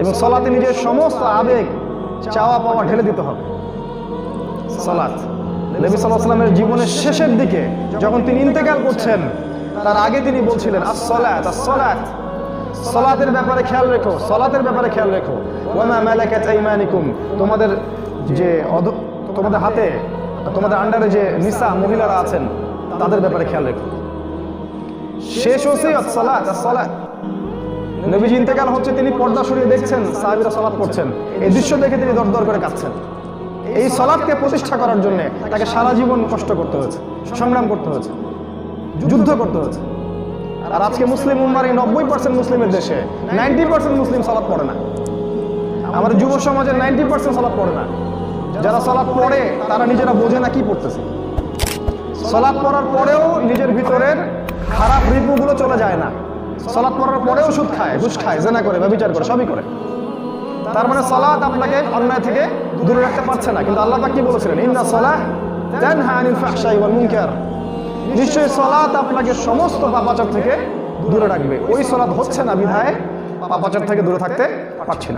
এবং সলাতে নিজের সমস্ত আবেগ, চাওয়া পাওয়া ঢেলে দিতে হবে। সলাত। নবী সাল্লাহ সাল্লামের জীবনের শেষের দিকে যখন তিনি ইন্তেকাল করছেন, তার আগে তিনি বলছিলেন সলাতের ব্যাপারে খেয়াল রেখো, সলাতের ব্যাপারে খেয়াল রেখো। তোমাদের যে তোমাদের হাতে, তোমাদের আন্ডারে যে নিসা মহিলারা আছেন, তাদের ব্যাপারে খেয়াল রেখো। শেষ ওসিয়ত সালাত সালাত নবীজি ইন্তেকাল হচ্ছে তিনি পর্দা সরিয়ে দেখছেন, সাহাবীরা সালাত করছেন এই দৃশ্য দেখে তিনি দর দর করে কাঁদছেন। এই সালাদকে প্রতিষ্ঠা করার জন্য তাকে সারা জীবন কষ্ট করতে হয়েছে, সংগ্রাম করতে হয়েছে, যুদ্ধ করতে হয়েছে। আর আজকে মুসলিম উম্মার এই নব্বই পার্সেন্ট মুসলিমের দেশে নাইনটি পার্সেন্ট মুসলিম সালাদ পড়ে না। আমাদের যুব সমাজের নাইনটি পার্সেন্ট সালাদ পড়ে না। যারা সালাদ পড়ে, তারা নিজেরা বোঝে না কি পড়তেছে। সালাদ পড়ার পরেও নিজের ভিতরের খারাপ রিপুগুলো চলে যায় না। সালাদ পড়ার পরে ওষুধ খায়, ঘুষ খায়, জেনা করে বা বিচার করে, সবই করে। তার মানে সালাত আপনাকে অন্যায় থেকে দূরে রাখতে পারছে না। কিন্তু আল্লাহ কি বলেছিলেন? ইন্না সালাহ নিশ্চয়ই সালাত আপনাকে সমস্ত পাপাচার থেকে দূরে রাখবে। ওই সলাদ হচ্ছে না বিধায় পাপাচার থেকে দূরে থাকতে পারছি না।